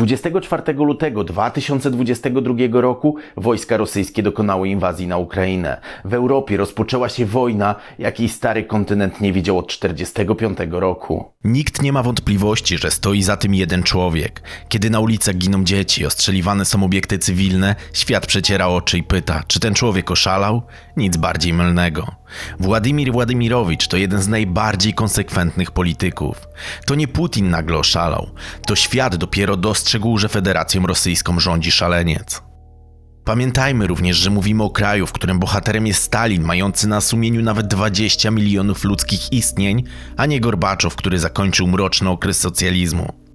24 lutego 2022 roku wojska rosyjskie dokonały inwazji na Ukrainę. W Europie rozpoczęła się wojna, jakiej stary kontynent nie widział od 1945 roku. Nikt nie ma wątpliwości, że stoi za tym jeden człowiek. Kiedy na ulicach giną dzieci, ostrzeliwane są obiekty cywilne, świat przeciera oczy i pyta, czy ten człowiek oszalał? Nic bardziej mylnego. Władimir Władimirowicz to jeden z najbardziej konsekwentnych polityków. To nie Putin nagle oszalał, to świat dopiero dostrzegł, że Federacją Rosyjską rządzi szaleniec. Pamiętajmy również, że mówimy o kraju, w którym bohaterem jest Stalin, mający na sumieniu nawet 20 milionów ludzkich istnień, a nie Gorbaczow, który zakończył mroczny okres socjalizmu.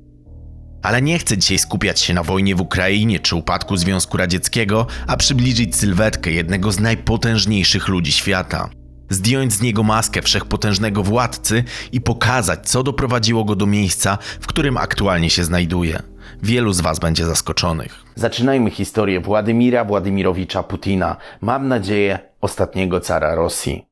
Ale nie chcę dzisiaj skupiać się na wojnie w Ukrainie czy upadku Związku Radzieckiego, a przybliżyć sylwetkę jednego z najpotężniejszych ludzi świata. Zdjąć z niego maskę wszechpotężnego władcy i pokazać, co doprowadziło go do miejsca, w którym aktualnie się znajduje. Wielu z Was będzie zaskoczonych. Zaczynajmy historię Władimira Władimirowicza Putina, mam nadzieję, ostatniego cara Rosji.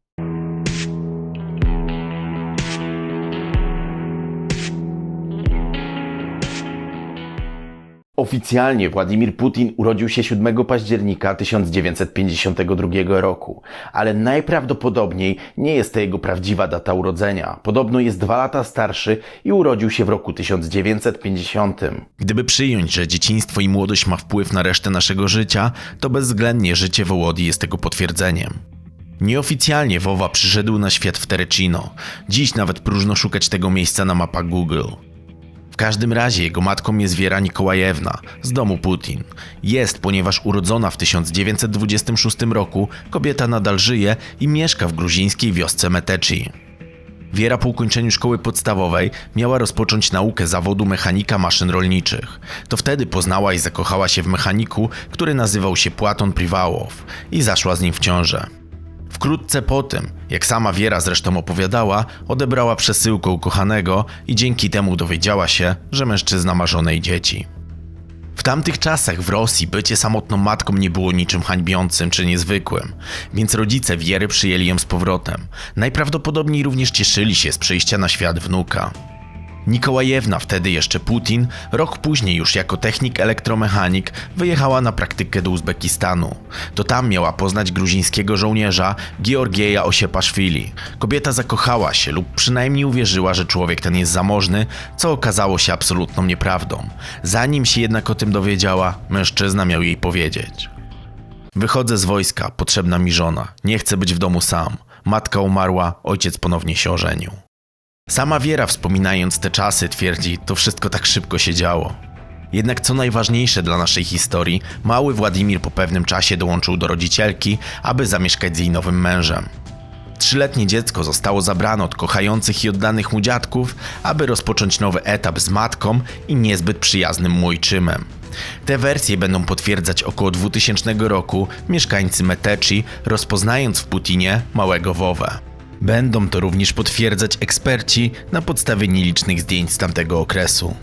Oficjalnie Władimir Putin urodził się 7 października 1952 roku, ale najprawdopodobniej nie jest to jego prawdziwa data urodzenia. Podobno jest dwa lata starszy i urodził się w roku 1950. Gdyby przyjąć, że dzieciństwo i młodość ma wpływ na resztę naszego życia, to bezwzględnie życie Wołodii jest tego potwierdzeniem. Nieoficjalnie Wowa przyszedł na świat w Terecino. Dziś nawet próżno szukać tego miejsca na mapach Google. W każdym razie jego matką jest Wiera Nikołajewna z domu Putin. Jest, ponieważ urodzona w 1926 roku, kobieta nadal żyje i mieszka w gruzińskiej wiosce Metechi. Wiera po ukończeniu szkoły podstawowej miała rozpocząć naukę zawodu mechanika maszyn rolniczych. To wtedy poznała i zakochała się w mechaniku, który nazywał się Płaton Priwałow i zaszła z nim w ciążę. Wkrótce po tym, jak sama Wiera zresztą opowiadała, odebrała przesyłkę ukochanego i dzięki temu dowiedziała się, że mężczyzna ma żonę i dzieci. W tamtych czasach w Rosji bycie samotną matką nie było niczym hańbiącym czy niezwykłym, więc rodzice Wiery przyjęli ją z powrotem. Najprawdopodobniej również cieszyli się z przyjścia na świat wnuka. Nikołajewna, wtedy jeszcze Putin, rok później już jako technik elektromechanik wyjechała na praktykę do Uzbekistanu. To tam miała poznać gruzińskiego żołnierza Georgieja Osiepaszwili. Kobieta zakochała się lub przynajmniej uwierzyła, że człowiek ten jest zamożny, co okazało się absolutną nieprawdą. Zanim się jednak o tym dowiedziała, mężczyzna miał jej powiedzieć. Wychodzę z wojska, potrzebna mi żona. Nie chcę być w domu sam. Matka umarła, ojciec ponownie się ożenił. Sama Wiera, wspominając te czasy, twierdzi, to wszystko tak szybko się działo. Jednak co najważniejsze dla naszej historii, mały Władimir po pewnym czasie dołączył do rodzicielki, aby zamieszkać z jej nowym mężem. Trzyletnie dziecko zostało zabrane od kochających i oddanych mu dziadków, aby rozpocząć nowy etap z matką i niezbyt przyjaznym mu ojczymem. Te wersje będą potwierdzać około 2000 roku mieszkańcy Metechi, rozpoznając w Putinie małego Wowę. Będą to również potwierdzać eksperci na podstawie nielicznych zdjęć z tamtego okresu.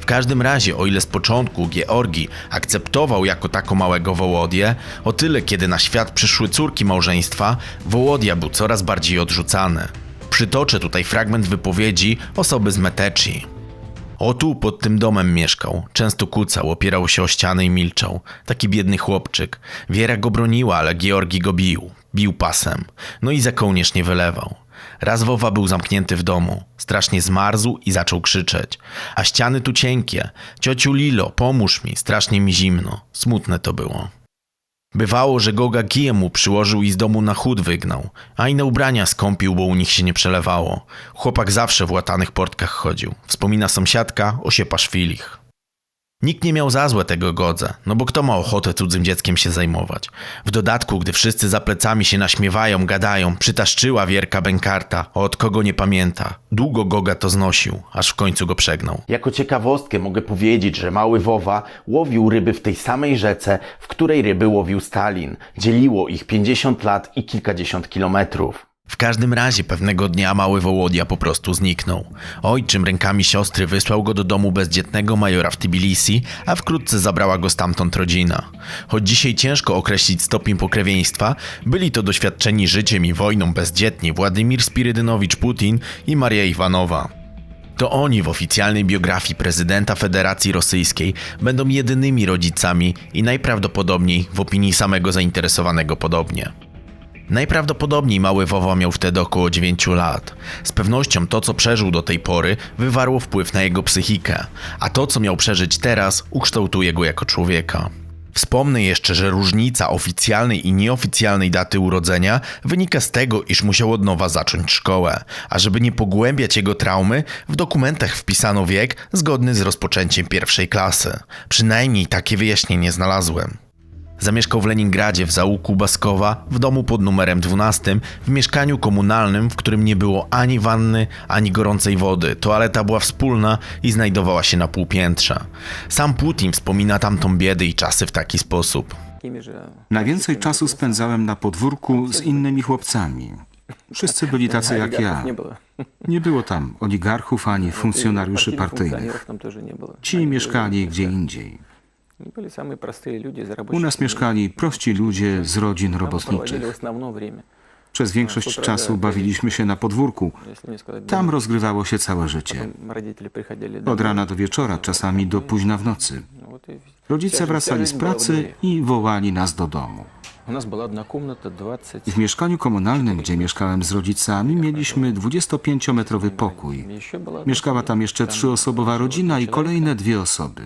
W każdym razie, o ile z początku Georgi akceptował jako tako małego Wołodię, o tyle kiedy na świat przyszły córki małżeństwa, Wołodia był coraz bardziej odrzucany. Przytoczę tutaj fragment wypowiedzi osoby z Metechi. O tu, pod tym domem mieszkał. Często kucał, opierał się o ścianę i milczał. Taki biedny chłopczyk. Wiera go broniła, ale Georgi go bił. Bił pasem. No i za kołnierz nie wylewał. Raz Wowa był zamknięty w domu. Strasznie zmarzł i zaczął krzyczeć. A ściany tu cienkie. Ciociu Lilo, pomóż mi, strasznie mi zimno. Smutne to było. Bywało, że Goga kijem mu przyłożył i z domu na chód wygnał, a i na ubrania skąpił, bo u nich się nie przelewało. Chłopak zawsze w łatanych portkach chodził. Wspomina sąsiadka Osiepa Szwilich. Nikt nie miał za złe tego godze, no bo kto ma ochotę cudzym dzieckiem się zajmować? W dodatku, gdy wszyscy za plecami się naśmiewają, gadają, przytaszczyła wierka bękarta, od kogo nie pamięta. Długo Goga to znosił, aż w końcu go przegnał. Jako ciekawostkę mogę powiedzieć, że mały Wowa łowił ryby w tej samej rzece, w której ryby łowił Stalin. Dzieliło ich 50 lat i kilkadziesiąt kilometrów. W każdym razie pewnego dnia mały Wołodia po prostu zniknął. Ojczym rękami siostry wysłał go do domu bezdzietnego majora w Tbilisi, a wkrótce zabrała go stamtąd rodzina. Choć dzisiaj ciężko określić stopień pokrewieństwa, byli to doświadczeni życiem i wojną bezdzietni Władimir Spirydynowicz Putin i Maria Iwanowa. To oni w oficjalnej biografii prezydenta Federacji Rosyjskiej będą jedynymi rodzicami i najprawdopodobniej w opinii samego zainteresowanego podobnie. Najprawdopodobniej mały Wowa miał wtedy około 9 lat. Z pewnością to, co przeżył do tej pory, wywarło wpływ na jego psychikę, a to, co miał przeżyć teraz, ukształtuje go jako człowieka. Wspomnę jeszcze, że różnica oficjalnej i nieoficjalnej daty urodzenia wynika z tego, iż musiał od nowa zacząć szkołę, a żeby nie pogłębiać jego traumy, w dokumentach wpisano wiek zgodny z rozpoczęciem pierwszej klasy. Przynajmniej takie wyjaśnienie znalazłem. Zamieszkał w Leningradzie w załuku Baskowa w domu pod numerem 12 w mieszkaniu komunalnym, w którym nie było ani wanny, ani gorącej wody. Toaleta była wspólna i znajdowała się na półpiętrza. Sam Putin wspomina tamtą biedę i czasy w taki sposób. Najwięcej czasu spędzałem na podwórku z innymi chłopcami. Wszyscy byli tacy jak ja. Nie było tam oligarchów ani funkcjonariuszy partyjnych. Ci mieszkali gdzie indziej. U nas mieszkali prości ludzie z rodzin robotniczych. Przez większość czasu bawiliśmy się na podwórku. Tam rozgrywało się całe życie. Od rana do wieczora, czasami do późna w nocy. Rodzice wracali z pracy i wołali nas do domu. W mieszkaniu komunalnym, gdzie mieszkałem z rodzicami, mieliśmy 25-metrowy pokój. Mieszkała tam jeszcze trzyosobowa rodzina i kolejne dwie osoby.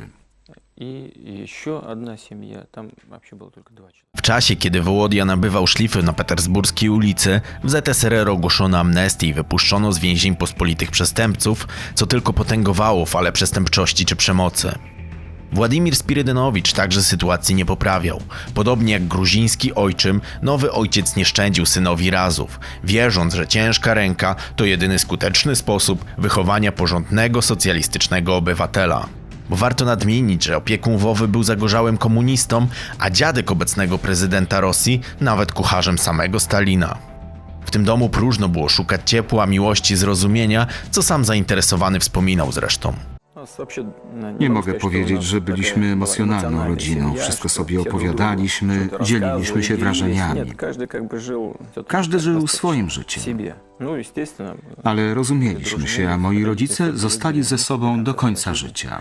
W czasie, kiedy Wołodia nabywał szlify na petersburskiej ulicy, w ZSRR ogłoszono amnestię i wypuszczono z więzień pospolitych przestępców, co tylko potęgowało falę przestępczości czy przemocy. Władimir Spirydynowicz także sytuacji nie poprawiał. Podobnie jak gruziński ojczym, nowy ojciec nie szczędził synowi razów, wierząc, że ciężka ręka to jedyny skuteczny sposób wychowania porządnego socjalistycznego obywatela. Bo warto nadmienić, że opiekun Wowy był zagorzałym komunistą, a dziadek obecnego prezydenta Rosji nawet kucharzem samego Stalina. W tym domu próżno było szukać ciepła, miłości, zrozumienia, co sam zainteresowany wspominał zresztą. Nie mogę powiedzieć, że byliśmy emocjonalną rodziną. Wszystko sobie opowiadaliśmy, dzieliliśmy się wrażeniami. Każdy żył swoim życiem. Ale rozumieliśmy się, a moi rodzice zostali ze sobą do końca życia.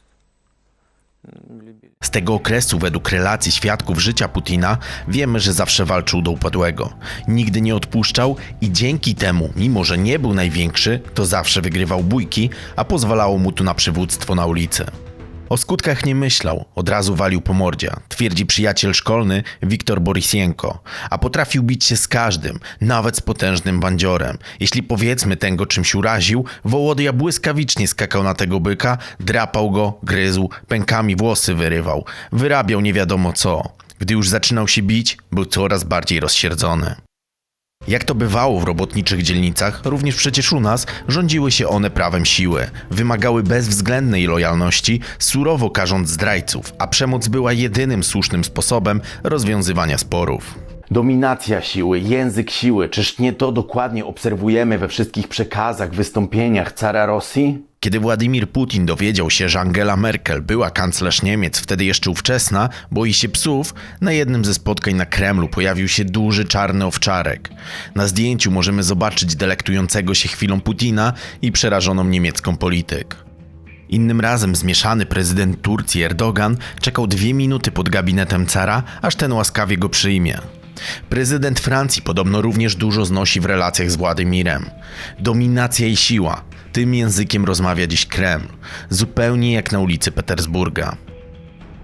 Z tego okresu, według relacji świadków życia Putina, wiemy, że zawsze walczył do upadłego. Nigdy nie odpuszczał i dzięki temu, mimo że nie był największy, to zawsze wygrywał bójki, a pozwalało mu to na przywództwo na ulicy. O skutkach nie myślał, od razu walił po mordzie, twierdzi przyjaciel szkolny Wiktor Borisienko, a potrafił bić się z każdym, nawet z potężnym bandziorem. Jeśli powiedzmy ten go czymś uraził, Wołodia błyskawicznie skakał na tego byka, drapał go, gryzł, pękami włosy wyrywał, wyrabiał nie wiadomo co. Gdy już zaczynał się bić, był coraz bardziej rozsierdzony. Jak to bywało w robotniczych dzielnicach, również przecież u nas rządziły się one prawem siły. Wymagały bezwzględnej lojalności, surowo karząc zdrajców, a przemoc była jedynym słusznym sposobem rozwiązywania sporów. Dominacja siły, język siły, czyż nie to dokładnie obserwujemy we wszystkich przekazach, wystąpieniach cara Rosji? Kiedy Władimir Putin dowiedział się, że Angela Merkel, była kanclerz Niemiec, wtedy jeszcze ówczesna, boi się psów, na jednym ze spotkań na Kremlu pojawił się duży czarny owczarek. Na zdjęciu możemy zobaczyć delektującego się chwilą Putina i przerażoną niemiecką polityk. Innym razem zmieszany prezydent Turcji Erdogan czekał dwie minuty pod gabinetem cara, aż ten łaskawie go przyjmie. Prezydent Francji podobno również dużo znosi w relacjach z Władimirem. Dominacja i siła. Tym językiem rozmawia dziś Kreml. Zupełnie jak na ulicy Petersburga.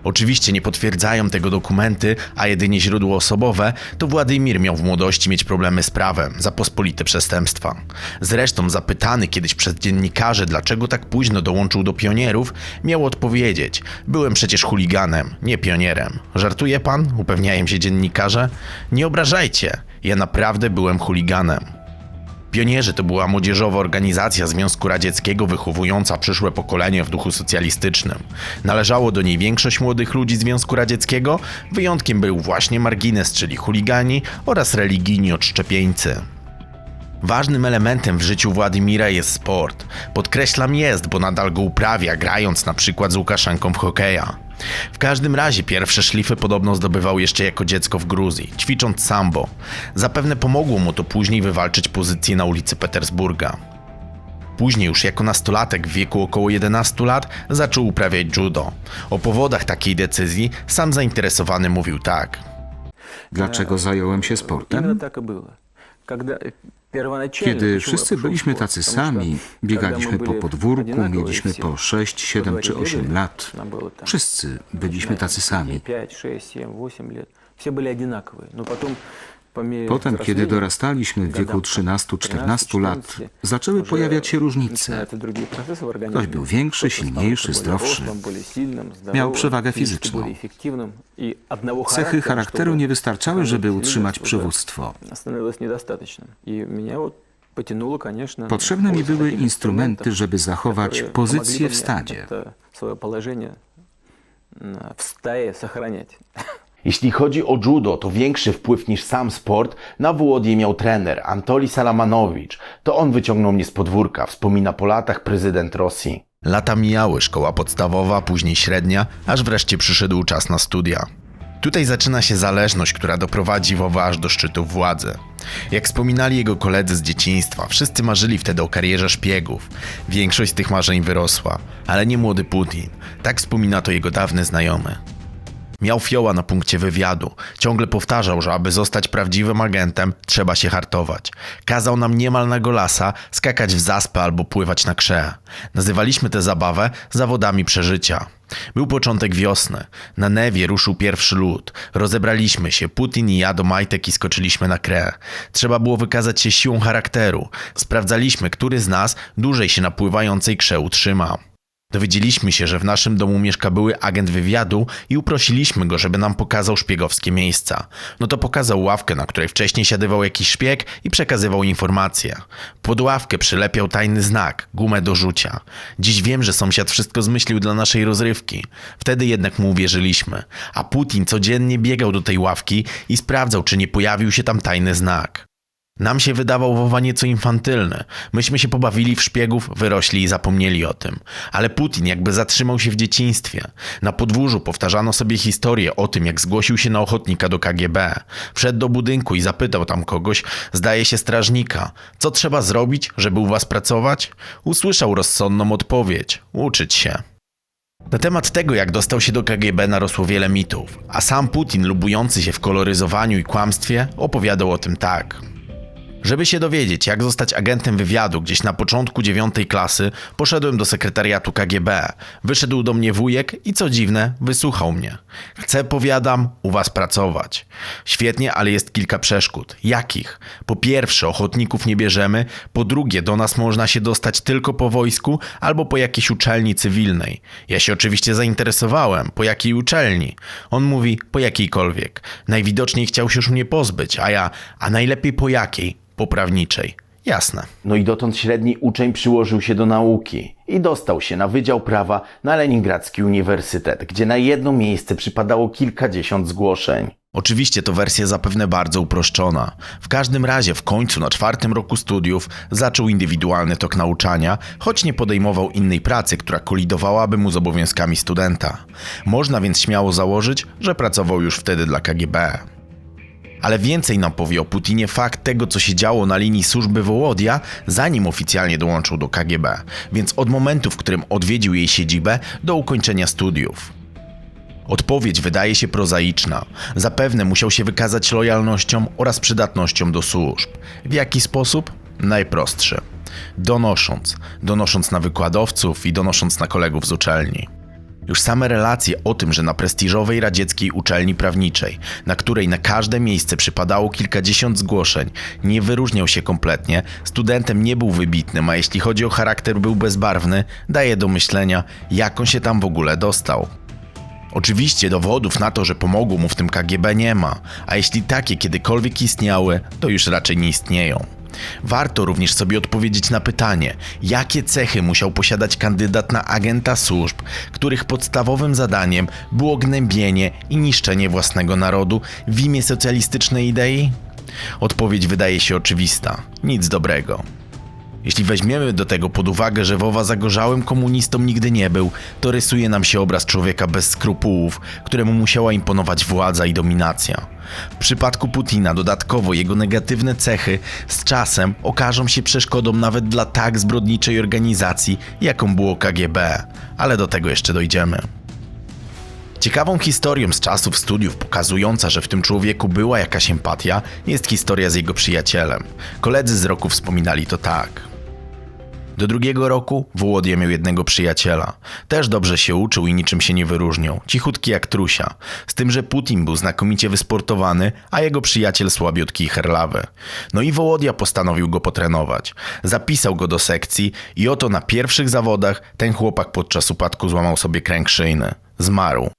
Oczywiście nie potwierdzają tego dokumenty, a jedynie źródło osobowe, to Władimir miał w młodości mieć problemy z prawem za pospolite przestępstwa. Zresztą zapytany kiedyś przez dziennikarzy, dlaczego tak późno dołączył do pionierów, miał odpowiedzieć: Byłem przecież chuliganem, nie pionierem. Żartuje pan? Upewniają się dziennikarze. Nie obrażajcie, ja naprawdę byłem chuliganem. Pionierzy to była młodzieżowa organizacja Związku Radzieckiego wychowująca przyszłe pokolenie w duchu socjalistycznym. Należało do niej większość młodych ludzi Związku Radzieckiego, wyjątkiem był właśnie margines, czyli chuligani oraz religijni odszczepieńcy. Ważnym elementem w życiu Władimira jest sport. Podkreślam jest, bo nadal go uprawia, grając na przykład z Łukaszenką w hokeja. W każdym razie pierwsze szlify podobno zdobywał jeszcze jako dziecko w Gruzji, ćwicząc sambo. Zapewne pomogło mu to później wywalczyć pozycję na ulicy Petersburga. Później już jako nastolatek w wieku około 11 lat zaczął uprawiać judo. O powodach takiej decyzji sam zainteresowany mówił tak. Dlaczego zająłem się sportem? Kiedy wszyscy byliśmy tacy sami, biegaliśmy po podwórku, mieliśmy po 6, 7 czy 8 lat. Wszyscy byliśmy tacy sami. Potem, kiedy dorastaliśmy w wieku 13-14 lat, zaczęły pojawiać się różnice. Ktoś był większy, silniejszy, zdrowszy. Miał przewagę fizyczną. Cechy charakteru nie wystarczały, żeby utrzymać przywództwo. Potrzebne mi były instrumenty, żeby zachować pozycję w stadzie. Jeśli chodzi o judo, to większy wpływ niż sam sport na Włodie miał trener Antoli Salamanowicz. To on wyciągnął mnie z podwórka, wspomina po latach prezydent Rosji. Lata mijały, szkoła podstawowa, później średnia, aż wreszcie przyszedł czas na studia. Tutaj zaczyna się zależność, która doprowadzi Wowa aż do szczytu władzy. Jak wspominali jego koledzy z dzieciństwa, wszyscy marzyli wtedy o karierze szpiegów. Większość z tych marzeń wyrosła, ale nie młody Putin. Tak wspomina to jego dawny znajomy. Miał fioła na punkcie wywiadu. Ciągle powtarzał, że aby zostać prawdziwym agentem, trzeba się hartować. Kazał nam niemal na golasa skakać w zaspę albo pływać na krze. Nazywaliśmy tę zabawę zawodami przeżycia. Był początek wiosny. Na Newie ruszył pierwszy lód. Rozebraliśmy się, Putin i ja do majtek i skoczyliśmy na krę. Trzeba było wykazać się siłą charakteru. Sprawdzaliśmy, który z nas dłużej się na pływającej krze utrzyma. Dowiedzieliśmy się, że w naszym domu mieszka były agent wywiadu i uprosiliśmy go, żeby nam pokazał szpiegowskie miejsca. No to pokazał ławkę, na której wcześniej siadywał jakiś szpieg i przekazywał informacje. Pod ławkę przylepiał tajny znak, gumę do rzucia. Dziś wiem, że sąsiad wszystko zmyślił dla naszej rozrywki. Wtedy jednak mu uwierzyliśmy. A Putin codziennie biegał do tej ławki i sprawdzał, czy nie pojawił się tam tajny znak. Nam się wydawał Wowa nieco infantylny. Myśmy się pobawili w szpiegów, wyrośli i zapomnieli o tym. Ale Putin jakby zatrzymał się w dzieciństwie. Na podwórzu powtarzano sobie historię o tym, jak zgłosił się na ochotnika do KGB. Wszedł do budynku i zapytał tam kogoś, zdaje się strażnika, co trzeba zrobić, żeby u was pracować? Usłyszał rozsądną odpowiedź: uczyć się. Na temat tego, jak dostał się do KGB, narosło wiele mitów, a sam Putin, lubujący się w koloryzowaniu i kłamstwie, opowiadał o tym tak. Żeby się dowiedzieć, jak zostać agentem wywiadu gdzieś na początku dziewiątej klasy, poszedłem do sekretariatu KGB. Wyszedł do mnie wujek i co dziwne, wysłuchał mnie. Chcę, powiadam, u was pracować. Świetnie, ale jest kilka przeszkód. Jakich? Po pierwsze, ochotników nie bierzemy, po drugie, do nas można się dostać tylko po wojsku albo po jakiejś uczelni cywilnej. Ja się oczywiście zainteresowałem, po jakiej uczelni. On mówi, po jakiejkolwiek. Najwidoczniej chciał się już mnie pozbyć, a ja, a najlepiej po jakiej? Po prawniczej. Jasne. No i dotąd średni uczeń przyłożył się do nauki i dostał się na Wydział Prawa na Leningradzki Uniwersytet, gdzie na jedno miejsce przypadało kilkadziesiąt zgłoszeń. Oczywiście to wersja zapewne bardzo uproszczona. W każdym razie w końcu na czwartym roku studiów zaczął indywidualny tok nauczania, choć nie podejmował innej pracy, która kolidowałaby mu z obowiązkami studenta. Można więc śmiało założyć, że pracował już wtedy dla KGB. Ale więcej nam powie o Putinie fakt tego, co się działo na linii służby Wołodia, zanim oficjalnie dołączył do KGB, więc od momentu, w którym odwiedził jej siedzibę, do ukończenia studiów. Odpowiedź wydaje się prozaiczna. Zapewne musiał się wykazać lojalnością oraz przydatnością do służb. W jaki sposób? Najprostszy. Donosząc. Donosząc na wykładowców i donosząc na kolegów z uczelni. Już same relacje o tym, że na prestiżowej radzieckiej uczelni prawniczej, na której na każde miejsce przypadało kilkadziesiąt zgłoszeń, nie wyróżniał się kompletnie, studentem nie był wybitnym, a jeśli chodzi o charakter był bezbarwny, daje do myślenia, jak on się tam w ogóle dostał. Oczywiście dowodów na to, że pomogło mu w tym KGB nie ma, a jeśli takie kiedykolwiek istniały, to już raczej nie istnieją. Warto również sobie odpowiedzieć na pytanie, jakie cechy musiał posiadać kandydat na agenta służb, których podstawowym zadaniem było gnębienie i niszczenie własnego narodu w imię socjalistycznej idei? Odpowiedź wydaje się oczywista: nic dobrego. Jeśli weźmiemy do tego pod uwagę, że Wowa zagorzałym komunistą nigdy nie był, to rysuje nam się obraz człowieka bez skrupułów, któremu musiała imponować władza i dominacja. W przypadku Putina dodatkowo jego negatywne cechy z czasem okażą się przeszkodą nawet dla tak zbrodniczej organizacji, jaką było KGB, ale do tego jeszcze dojdziemy. Ciekawą historią z czasów studiów pokazująca, że w tym człowieku była jakaś empatia, jest historia z jego przyjacielem. Koledzy z roku wspominali to tak. Do drugiego roku Wołodia miał jednego przyjaciela. Też dobrze się uczył i niczym się nie wyróżniał. Cichutki jak trusia. Z tym, że Putin był znakomicie wysportowany, a jego przyjaciel słabiutki i herlawy. No i Wołodia postanowił go potrenować. Zapisał go do sekcji i oto na pierwszych zawodach ten chłopak podczas upadku złamał sobie kręg szyjny. Zmarł.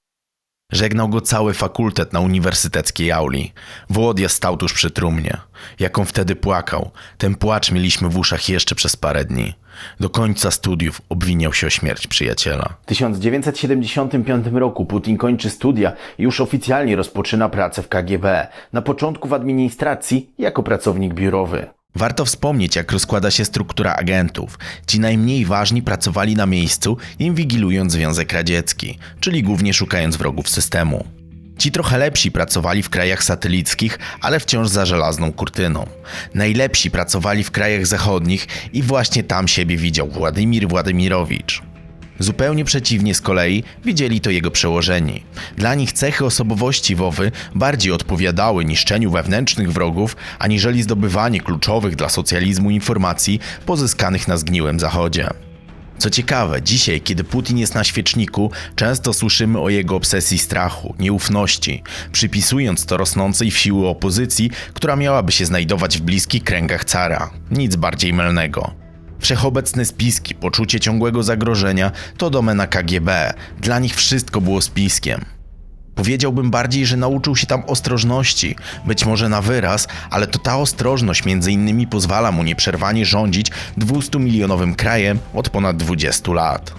Żegnał go cały fakultet na uniwersyteckiej auli. Wołodia stał tuż przy trumnie. Jak on wtedy płakał, ten płacz mieliśmy w uszach jeszcze przez parę dni. Do końca studiów obwiniał się o śmierć przyjaciela. W 1975 roku Putin kończy studia i już oficjalnie rozpoczyna pracę w KGB. Na początku w administracji jako pracownik biurowy. Warto wspomnieć, jak rozkłada się struktura agentów. Ci najmniej ważni pracowali na miejscu, inwigilując Związek Radziecki, czyli głównie szukając wrogów systemu. Ci trochę lepsi pracowali w krajach satelickich, ale wciąż za żelazną kurtyną. Najlepsi pracowali w krajach zachodnich i właśnie tam siebie widział Władimir Władimirowicz. Zupełnie przeciwnie z kolei widzieli to jego przełożeni. Dla nich cechy osobowości Wowy bardziej odpowiadały niszczeniu wewnętrznych wrogów, aniżeli zdobywanie kluczowych dla socjalizmu informacji pozyskanych na zgniłym zachodzie. Co ciekawe, dzisiaj, kiedy Putin jest na świeczniku, często słyszymy o jego obsesji strachu, nieufności, przypisując to rosnącej w siły opozycji, która miałaby się znajdować w bliskich kręgach cara. Nic bardziej mylnego. Wszechobecne spiski, poczucie ciągłego zagrożenia to domena KGB. Dla nich wszystko było spiskiem. Powiedziałbym bardziej, że nauczył się tam ostrożności, być może na wyraz, ale to ta ostrożność między innymi pozwala mu nieprzerwanie rządzić 200-milionowym krajem od ponad 20 lat.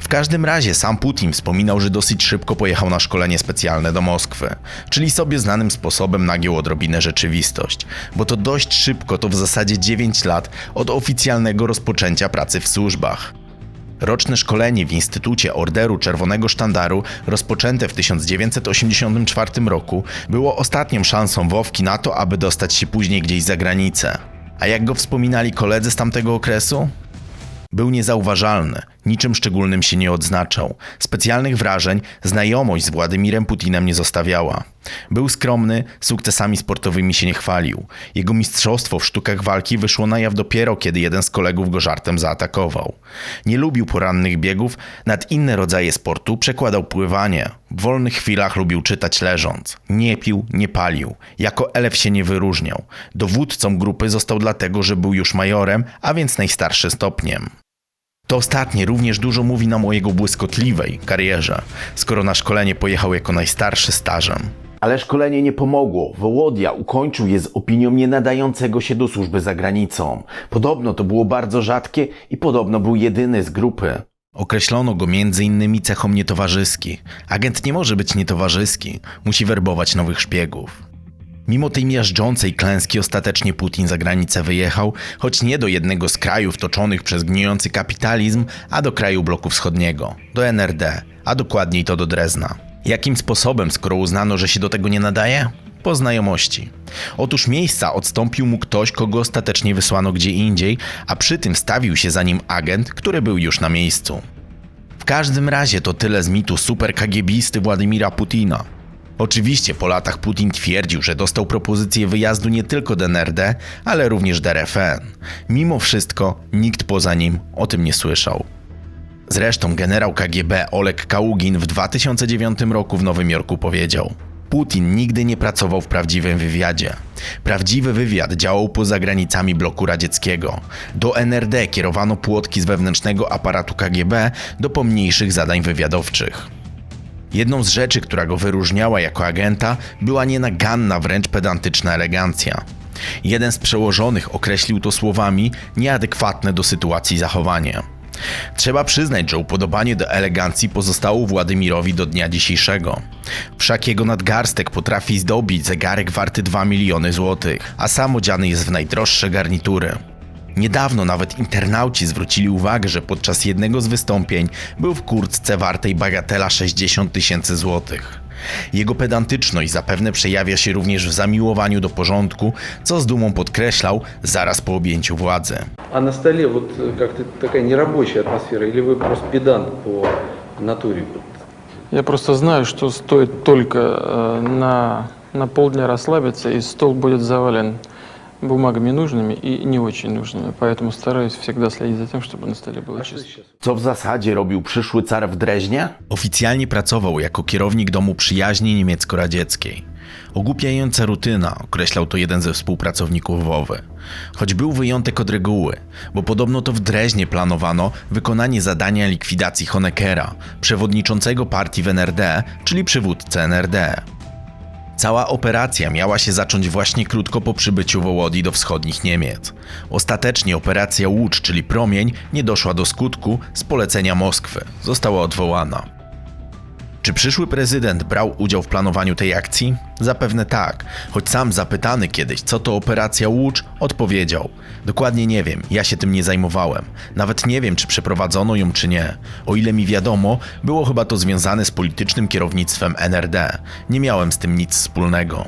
W każdym razie sam Putin wspominał, że dosyć szybko pojechał na szkolenie specjalne do Moskwy, czyli sobie znanym sposobem nagiął odrobinę rzeczywistość, bo to dość szybko to w zasadzie 9 lat od oficjalnego rozpoczęcia pracy w służbach. Roczne szkolenie w Instytucie Orderu Czerwonego Sztandaru, rozpoczęte w 1984 roku, było ostatnią szansą Wowki na to, aby dostać się później gdzieś za granicę. A jak go wspominali koledzy z tamtego okresu? Był niezauważalny, niczym szczególnym się nie odznaczał. Specjalnych wrażeń znajomość z Władimirem Putinem nie zostawiała. Był skromny, sukcesami sportowymi się nie chwalił. Jego mistrzostwo w sztukach walki wyszło na jaw dopiero, kiedy jeden z kolegów go żartem zaatakował. Nie lubił porannych biegów, nad inne rodzaje sportu przekładał pływanie. W wolnych chwilach lubił czytać leżąc. Nie pił, nie palił. Jako elef się nie wyróżniał. Dowódcą grupy został dlatego, że był już majorem, a więc najstarszy stopniem. To ostatnie również dużo mówi nam o jego błyskotliwej karierze, skoro na szkolenie pojechał jako najstarszy stażem. Ale szkolenie nie pomogło. Wołodia ukończył je z opinią nie nadającego się do służby za granicą. Podobno to było bardzo rzadkie i podobno był jedyny z grupy. Określono go między innymi cechą nietowarzyski. Agent nie może być nietowarzyski, musi werbować nowych szpiegów. Mimo tej miażdżącej klęski ostatecznie Putin za granicę wyjechał, choć nie do jednego z krajów toczonych przez gnijący kapitalizm, a do kraju bloku wschodniego, do NRD, a dokładniej to do Drezna. Jakim sposobem, skoro uznano, że się do tego nie nadaje? Po znajomości. Otóż miejsca odstąpił mu ktoś, kogo ostatecznie wysłano gdzie indziej, a przy tym stawił się za nim agent, który był już na miejscu. W każdym razie to tyle z mitu super kagiebisty Władimira Putina. Oczywiście po latach Putin twierdził, że dostał propozycję wyjazdu nie tylko do NRD, ale również do RFN. Mimo wszystko nikt poza nim o tym nie słyszał. Zresztą generał KGB Oleg Kaługin w 2009 roku w Nowym Jorku powiedział: Putin nigdy nie pracował w prawdziwym wywiadzie. Prawdziwy wywiad działał poza granicami bloku radzieckiego. Do NRD kierowano płotki z wewnętrznego aparatu KGB do pomniejszych zadań wywiadowczych. Jedną z rzeczy, która go wyróżniała jako agenta, była nienaganna, wręcz pedantyczna elegancja. Jeden z przełożonych określił to słowami nieadekwatne do sytuacji zachowanie. Trzeba przyznać, że upodobanie do elegancji pozostało Władimirowi do dnia dzisiejszego. Wszak jego nadgarstek potrafi zdobić zegarek warty 2 miliony złotych, a sam odziany jest w najdroższe garnitury. Niedawno nawet internauci zwrócili uwagę, że podczas jednego z wystąpień był w kurtce wartej bagatela 60 tysięcy złotych. Jego pedantyczność zapewne przejawia się również w zamiłowaniu do porządku, co z dumą podkreślał zaraz po objęciu władzy. А на столе вот э, как-то такая нерабочая атмосфера, или вы просто педант по натуре? Вот Я просто знаю, что стоит только э, на, на полдня расслабиться, и стол будет завален бумагами нужными и не очень нужными. Поэтому стараюсь всегда следить за тем, чтобы на столе было чисто. Co w zasadzie robił przyszły car w Dreźnie? Oficjalnie pracował jako kierownik domu przyjaźni niemiecko-radzieckiej. Ogłupiająca rutyna, określał to jeden ze współpracowników WOWY. Choć był wyjątek od reguły, bo podobno to w Dreźnie planowano wykonanie zadania likwidacji Honeckera, przewodniczącego partii w NRD, czyli przywódcy NRD. Cała operacja miała się zacząć właśnie krótko po przybyciu Wołodii do wschodnich Niemiec. Ostatecznie operacja Łódź, czyli Promień, nie doszła do skutku z polecenia Moskwy. Została odwołana. Czy przyszły prezydent brał udział w planowaniu tej akcji? Zapewne tak, choć sam zapytany kiedyś, co to operacja Łódź, odpowiedział: Dokładnie nie wiem, ja się tym nie zajmowałem. Nawet nie wiem, czy przeprowadzono ją, czy nie. O ile mi wiadomo, było chyba to związane z politycznym kierownictwem NRD. Nie miałem z tym nic wspólnego.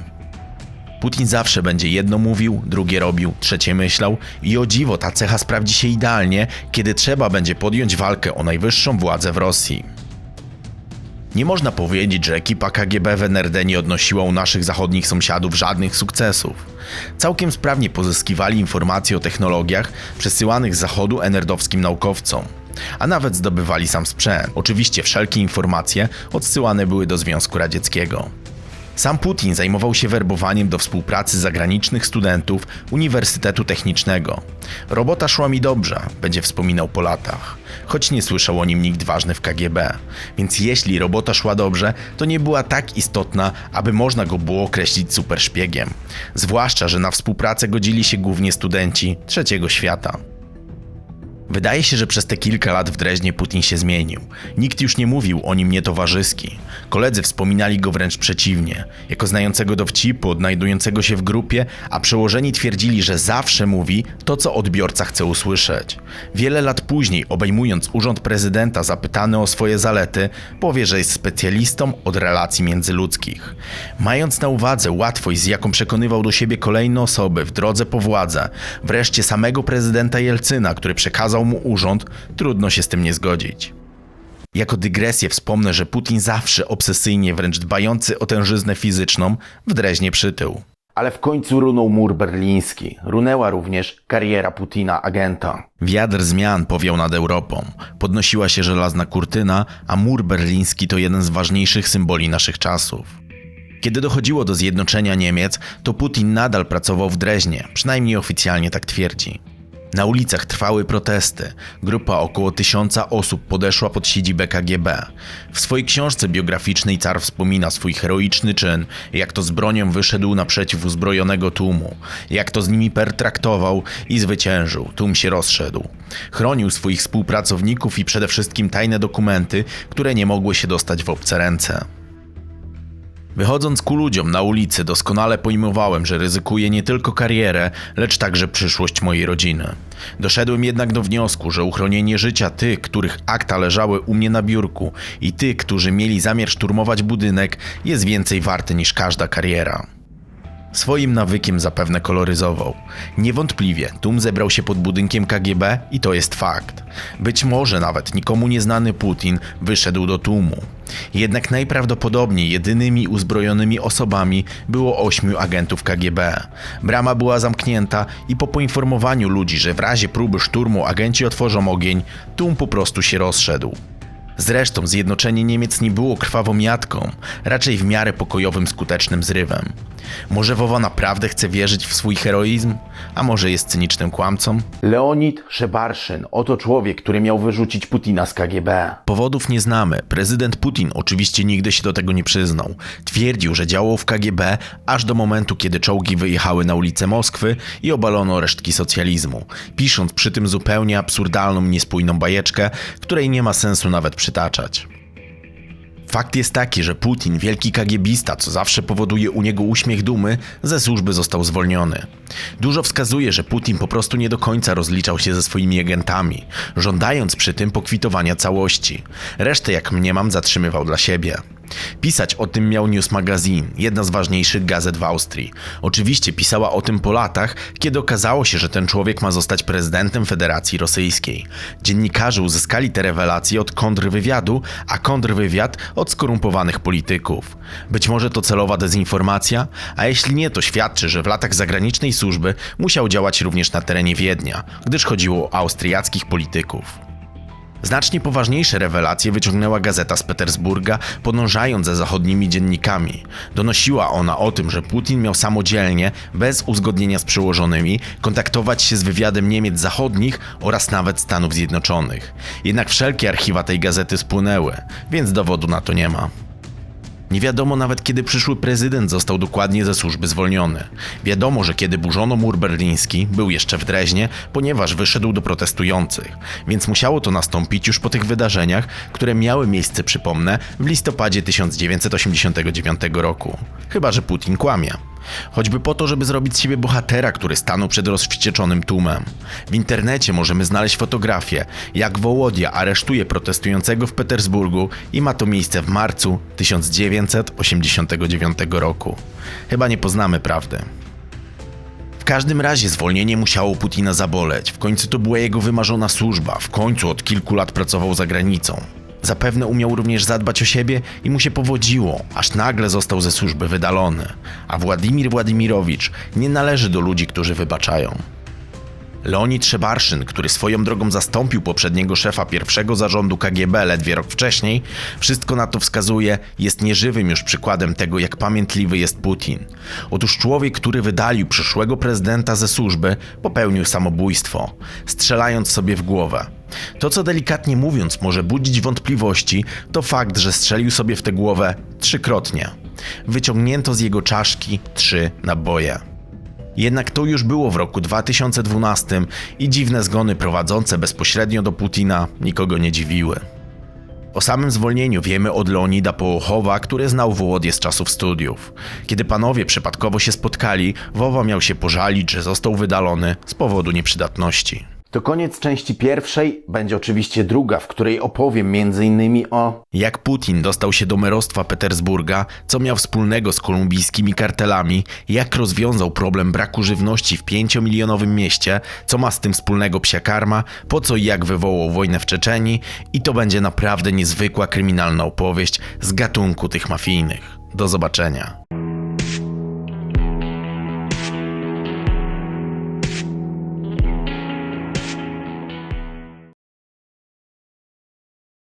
Putin zawsze będzie jedno mówił, drugie robił, trzecie myślał i o dziwo ta cecha sprawdzi się idealnie, kiedy trzeba będzie podjąć walkę o najwyższą władzę w Rosji. Nie można powiedzieć, że ekipa KGB w NRD nie odnosiła u naszych zachodnich sąsiadów żadnych sukcesów. Całkiem sprawnie pozyskiwali informacje o technologiach przesyłanych z zachodu enerdowskim naukowcom. A nawet zdobywali sam sprzęt. Oczywiście wszelkie informacje odsyłane były do Związku Radzieckiego. Sam Putin zajmował się werbowaniem do współpracy zagranicznych studentów Uniwersytetu Technicznego. Robota szła mi dobrze, będzie wspominał po latach, choć nie słyszał o nim nikt ważny w KGB. Więc jeśli robota szła dobrze, to nie była tak istotna, aby można go było określić superszpiegiem. Zwłaszcza, że na współpracę godzili się głównie studenci trzeciego świata. Wydaje się, że przez te kilka lat w Dreźnie Putin się zmienił. Nikt już nie mówił o nim nietowarzyski. Koledzy wspominali go wręcz przeciwnie, jako znającego dowcipu, odnajdującego się w grupie, a przełożeni twierdzili, że zawsze mówi to, co odbiorca chce usłyszeć. Wiele lat później, obejmując urząd prezydenta, zapytany o swoje zalety, powie, że jest specjalistą od relacji międzyludzkich. Mając na uwadze łatwość, z jaką przekonywał do siebie kolejne osoby w drodze po władzę, wreszcie samego prezydenta Jelcyna, który przekazał mu urząd, trudno się z tym nie zgodzić. Jako dygresję wspomnę, że Putin zawsze obsesyjnie, wręcz dbający o tężyznę fizyczną, w Dreźnie przytył. Ale w końcu runął mur berliński. Runęła również kariera Putina agenta. Wiatr zmian powiał nad Europą. Podnosiła się żelazna kurtyna, a mur berliński to jeden z ważniejszych symboli naszych czasów. Kiedy dochodziło do zjednoczenia Niemiec, to Putin nadal pracował w Dreźnie, przynajmniej oficjalnie tak twierdzi. Na ulicach trwały protesty. Grupa około tysiąca osób podeszła pod siedzibę KGB. W swojej książce biograficznej car wspomina swój heroiczny czyn, jak to z bronią wyszedł naprzeciw uzbrojonego tłumu, jak to z nimi pertraktował i zwyciężył. Tłum się rozszedł. Chronił swoich współpracowników i przede wszystkim tajne dokumenty, które nie mogły się dostać w obce ręce. Wychodząc ku ludziom na ulicy, doskonale pojmowałem, że ryzykuję nie tylko karierę, lecz także przyszłość mojej rodziny. Doszedłem jednak do wniosku, że uchronienie życia tych, których akta leżały u mnie na biurku i tych, którzy mieli zamiar szturmować budynek, jest więcej warte niż każda kariera. Swoim nawykiem zapewne koloryzował. Niewątpliwie tłum zebrał się pod budynkiem KGB i to jest fakt. Być może nawet nikomu nieznany Putin wyszedł do tłumu. Jednak najprawdopodobniej jedynymi uzbrojonymi osobami było ośmiu agentów KGB. Brama była zamknięta i po poinformowaniu ludzi, że w razie próby szturmu agenci otworzą ogień, tłum po prostu się rozszedł. Zresztą zjednoczenie Niemiec nie było krwawą jatką, raczej w miarę pokojowym, skutecznym zrywem. Może Wowa naprawdę chce wierzyć w swój heroizm? A może jest cynicznym kłamcą? Leonid Szebarszyn, oto człowiek, który miał wyrzucić Putina z KGB. Powodów nie znamy. Prezydent Putin oczywiście nigdy się do tego nie przyznał. Twierdził, że działał w KGB aż do momentu, kiedy czołgi wyjechały na ulice Moskwy i obalono resztki socjalizmu, pisząc przy tym zupełnie absurdalną, niespójną bajeczkę, której nie ma sensu nawet przytaczać. Fakt jest taki, że Putin, wielki kagiebista, co zawsze powoduje u niego uśmiech dumy, ze służby został zwolniony. Dużo wskazuje, że Putin po prostu nie do końca rozliczał się ze swoimi agentami, żądając przy tym pokwitowania całości. Resztę, jak mniemam, zatrzymywał dla siebie. Pisać o tym miał News Magazine, jedna z ważniejszych gazet w Austrii. Oczywiście pisała o tym po latach, kiedy okazało się, że ten człowiek ma zostać prezydentem Federacji Rosyjskiej. Dziennikarze uzyskali te rewelacje od kontrwywiadu, a kontrwywiad od skorumpowanych polityków. Być może to celowa dezinformacja, a jeśli nie, to świadczy, że w latach zagranicznej służby musiał działać również na terenie Wiednia, gdyż chodziło o austriackich polityków. Znacznie poważniejsze rewelacje wyciągnęła gazeta z Petersburga, podążając za zachodnimi dziennikami. Donosiła ona o tym, że Putin miał samodzielnie, bez uzgodnienia z przełożonymi, kontaktować się z wywiadem Niemiec zachodnich oraz nawet Stanów Zjednoczonych. Jednak wszelkie archiwa tej gazety spłynęły, więc dowodu na to nie ma. Nie wiadomo nawet kiedy przyszły prezydent został dokładnie ze służby zwolniony. Wiadomo, że kiedy burzono mur berliński, był jeszcze w Dreźnie, ponieważ wyszedł do protestujących, więc musiało to nastąpić już po tych wydarzeniach, które miały miejsce, przypomnę, w listopadzie 1989 roku. Chyba, że Putin kłamie. Choćby po to, żeby zrobić z siebie bohatera, który stanął przed rozwścieczonym tłumem. W internecie możemy znaleźć fotografię, jak Wołodia aresztuje protestującego w Petersburgu i ma to miejsce w marcu 1989 roku. Chyba nie poznamy prawdy. W każdym razie zwolnienie musiało Putina zaboleć. W końcu to była jego wymarzona służba. W końcu od kilku lat pracował za granicą. Zapewne umiał również zadbać o siebie i mu się powodziło, aż nagle został ze służby wydalony. A Władimir Władimirowicz nie należy do ludzi, którzy wybaczają. Leonid Szebarszyn, który swoją drogą zastąpił poprzedniego szefa pierwszego zarządu KGB ledwie rok wcześniej, wszystko na to wskazuje, jest nieżywym już przykładem tego, jak pamiętliwy jest Putin. Otóż człowiek, który wydalił przyszłego prezydenta ze służby, popełnił samobójstwo, strzelając sobie w głowę. To, co delikatnie mówiąc może budzić wątpliwości, to fakt, że strzelił sobie w tę głowę trzykrotnie. Wyciągnięto z jego czaszki trzy naboje. Jednak to już było w roku 2012 i dziwne zgony prowadzące bezpośrednio do Putina nikogo nie dziwiły. O samym zwolnieniu wiemy od Leonida Połochowa, który znał Wołodię z czasów studiów. Kiedy panowie przypadkowo się spotkali, Wowa miał się pożalić, że został wydalony z powodu nieprzydatności. To koniec części pierwszej, będzie oczywiście druga, w której opowiem m.in. o Jak Putin dostał się do merostwa Petersburga, co miał wspólnego z kolumbijskimi kartelami, jak rozwiązał problem braku żywności w pięciomilionowym mieście, co ma z tym wspólnego psia karma, po co i jak wywołał wojnę w Czeczenii i to będzie naprawdę niezwykła kryminalna opowieść z gatunku tych mafijnych. Do zobaczenia.